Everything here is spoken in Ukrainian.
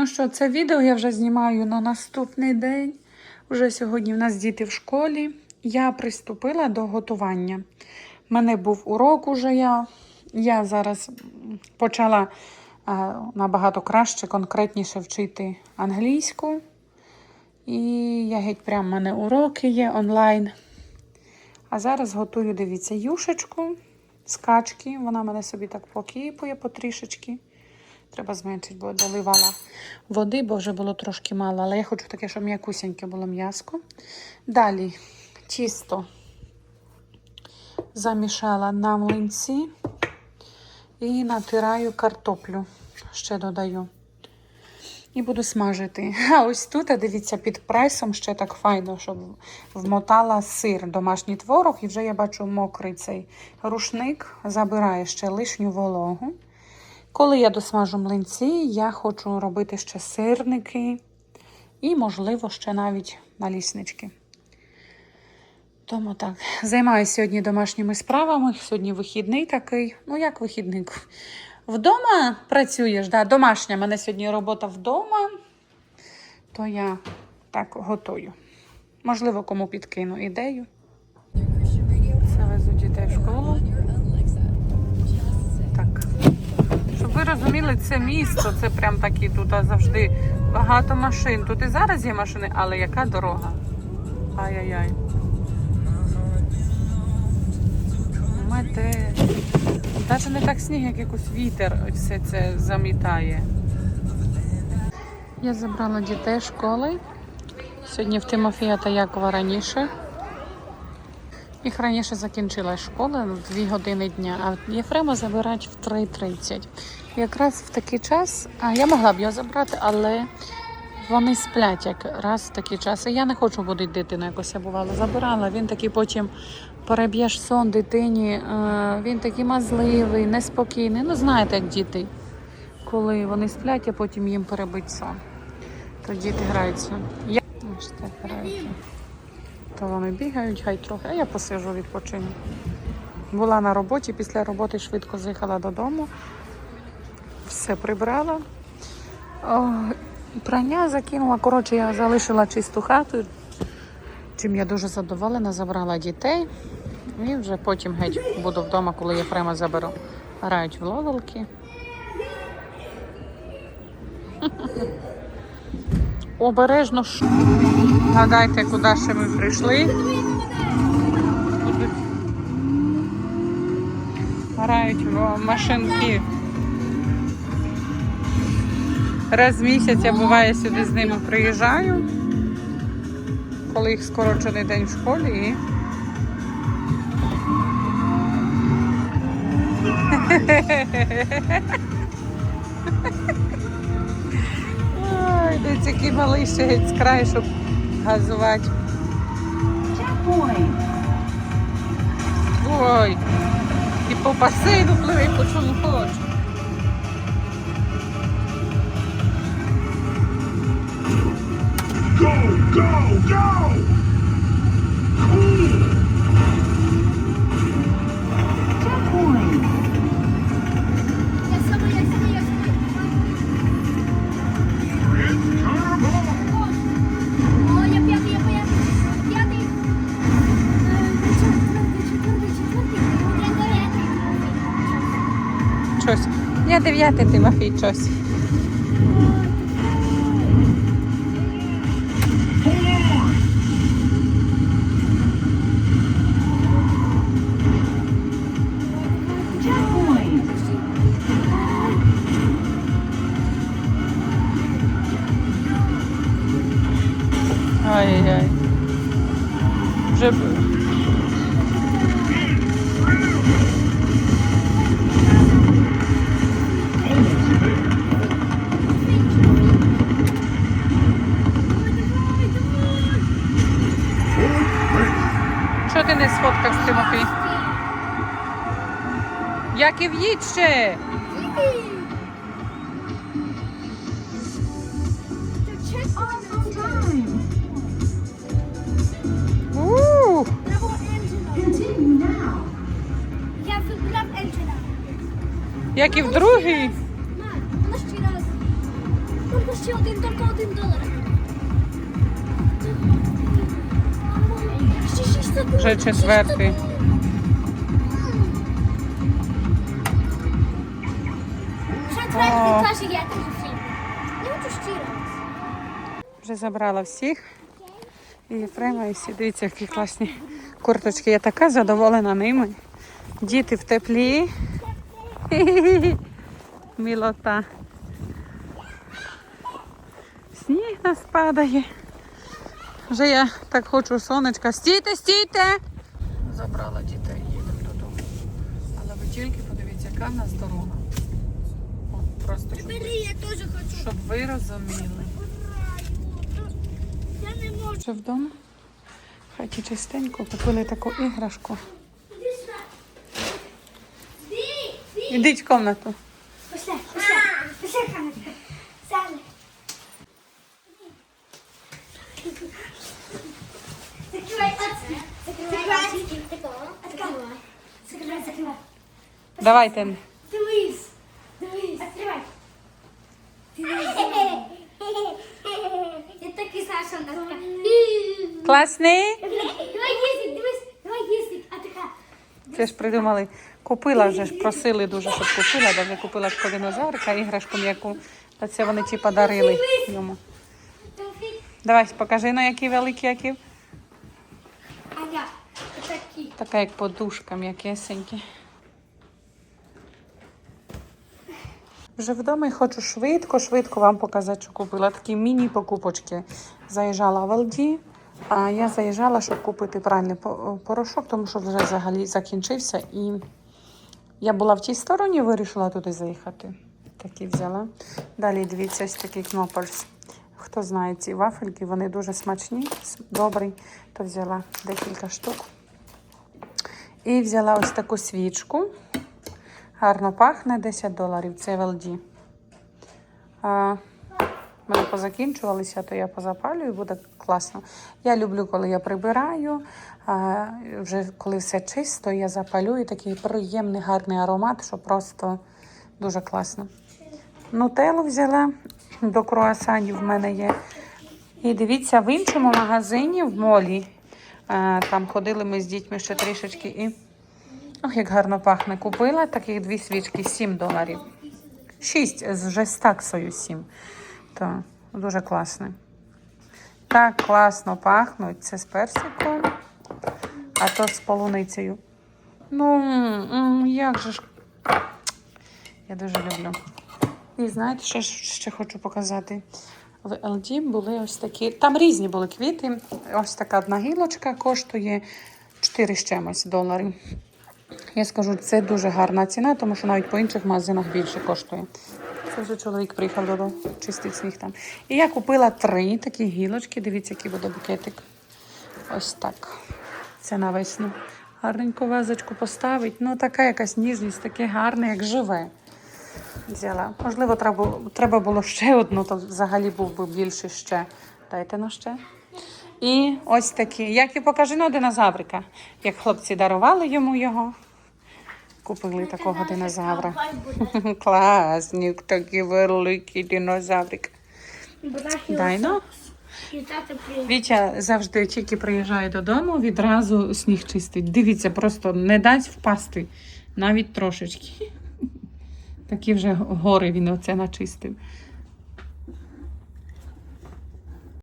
Ну що, це відео я вже знімаю на наступний день. Уже сьогодні в нас діти в школі. Я приступила до готування. У мене був урок уже я. Я зараз почала е, набагато краще, конкретніше вчити англійську. І я геть прям в мене уроки є онлайн. А зараз готую, дивіться, юшечку з качки. Вона мене собі так покіпує потрішечки. Треба зменшити, бо доливала води, бо вже було трошки мало. Але я хочу таке, щоб м'якусеньке було м'яско. Далі тісто замішала на млинці і натираю картоплю. Ще додаю. І буду смажити. А ось тут, дивіться, під прайсом ще так файно, щоб вмотала сир, домашній творог, і вже я бачу мокрий цей рушник, забирає ще лишню вологу. Коли я досмажу млинці, я хочу робити ще сирники і, можливо, ще навіть наліснички. Тому так, займаюся сьогодні домашніми справами. Сьогодні вихідний такий. Ну, як вихідний? Вдома працюєш, да? домашня. У мене сьогодні робота вдома, то я так готую. Можливо, кому підкину ідею. Розуміли, це місто, це прям такі тут завжди багато машин. Тут і зараз є машини, але яка дорога? Ай-яй-яй. Мете. Навіть не так сніг, як якийсь вітер все це замітає. Я забрала дітей з школи. Сьогодні в Тимофія та Якова раніше. Їх раніше закінчила школа в 2 години дня, а Єфрема забирають в 3.30. Якраз в такий час, а я могла б його забрати, але вони сплять як раз в такий час. І я не хочу будити дитину, якось я бувала. Забирала. Він такий потім переб'єш сон дитині. е, Він такий мазливий, неспокійний. Ну, знаєте, як діти. Коли вони сплять, а потім їм перебить сон. То діти граються. Я так граються. То вони бігають, хай трохи, а я посижу відпочину. Була на роботі, після роботи швидко з'їхала додому. Все прибрала. О, прання закинула. Коротше, я залишила чисту хату, чим я дуже задоволена, забрала дітей. І вже потім геть буду вдома, коли я прямо заберу. Грають в ловелки. Обережно. Гадайте, куди ще ми прийшли. Грають в машинки. Раз в місяць я буває сюди з ними приїжджаю, коли їх скорочений день в школі і. Ой, десь який малий ще геть з краю, щоб газувати. Ой, і по басейну пливе, і по чому хоче. Щось. Я дев'ятий Тимофій щось. Ай-яй-яй. Вже Що ти не сфоткав Тимофій? Як і в'їдь ще. Як і в другий. Вона ще раз. Тільки ще один, тільки один долар. Ще 6. Вже четвертий. Вже забрала всіх. І Єфрема, і всі. Дивіться, які класні курточки. Я така задоволена ними. Діти в теплі. Мілота. Сніг нас падає. Вже я так хочу сонечка. Стійте, стійте! Забрала дітей, їдемо додому. Але ви тільки подивіться, яка в нас дорога. От, просто щоб, Бери, я теж хочу. щоб ви розуміли. Я не можу. Вже вдома. В хаті чистенько, купили таку іграшку. Іди сюди. Іди. В кімнату. Пішли, пішли. Пішли, Ханочка. Сяли. Закривай очі. Закривай очі. Закривай. Закривай, закривай. Давайте. Дивись. Дивись. Дивись. Я так і знаю, що вона така. Класний. Давай їздить, дивись. Давай їздить. А така. Це ж придумали. Купила вже ж, просили дуже, щоб купила. Даже купила такого динозаврика, іграшку м'яку. Та це вони ті подарили йому. Давай, покажи, ну які великі, які. Така як подушка м'якесенькі. Вже вдома і хочу швидко, швидко вам показати, що купила такі міні-покупочки. Заїжджала в Алді, а я заїжджала, щоб купити пральний порошок, тому що вже взагалі закінчився. І я була в тій стороні, вирішила туди заїхати. Такі взяла. Далі дивіться, ось такий кнопольс. Хто знає ці вафельки, вони дуже смачні, добрі, то взяла декілька штук. І взяла ось таку свічку. Гарно пахне 10 доларів. Це в А, в мене позакінчувалися, то я позапалюю, буде класно. Я люблю, коли я прибираю. А, вже коли все чисто, я запалю і такий приємний гарний аромат, що просто дуже класно. Нутеллу взяла до круасанів в мене є. І дивіться, в іншому магазині в молі. Там ходили ми з дітьми ще трішечки і. Ох, як гарно пахне. Купила таких дві свічки 7 доларів. 6 з вже таксою 7. То дуже класно. Так класно пахнуть. Це з персиком, а то з полуницею. Ну, як же ж. Я дуже люблю. І знаєте, що ще хочу показати? В LD були ось такі. Там різні були квіти. Ось така одна гілочка коштує 4 з чимось доларів. Я скажу, це дуже гарна ціна, тому що навіть по інших магазинах більше коштує. Це вже чоловік приїхав додому, чистить сніг там. І я купила три такі гілочки. Дивіться, який буде букетик. Ось так. Це на весну. Гарненьку вазочку поставить. Ну, така якась ніжність, таке гарне, як живе. Взяла. Можливо, треба, треба було ще одну, то взагалі був би більше ще. Дайте на ще. І ось такі. Як і покажи на динозаврика. Як хлопці дарували йому його. Купили такого динозавра. Класні, такі великі динозаврик. Дай ну. Вітя завжди тільки приїжджає додому, відразу сніг чистить. Дивіться, просто не дасть впасти навіть трошечки. Такі вже гори він оце начистив.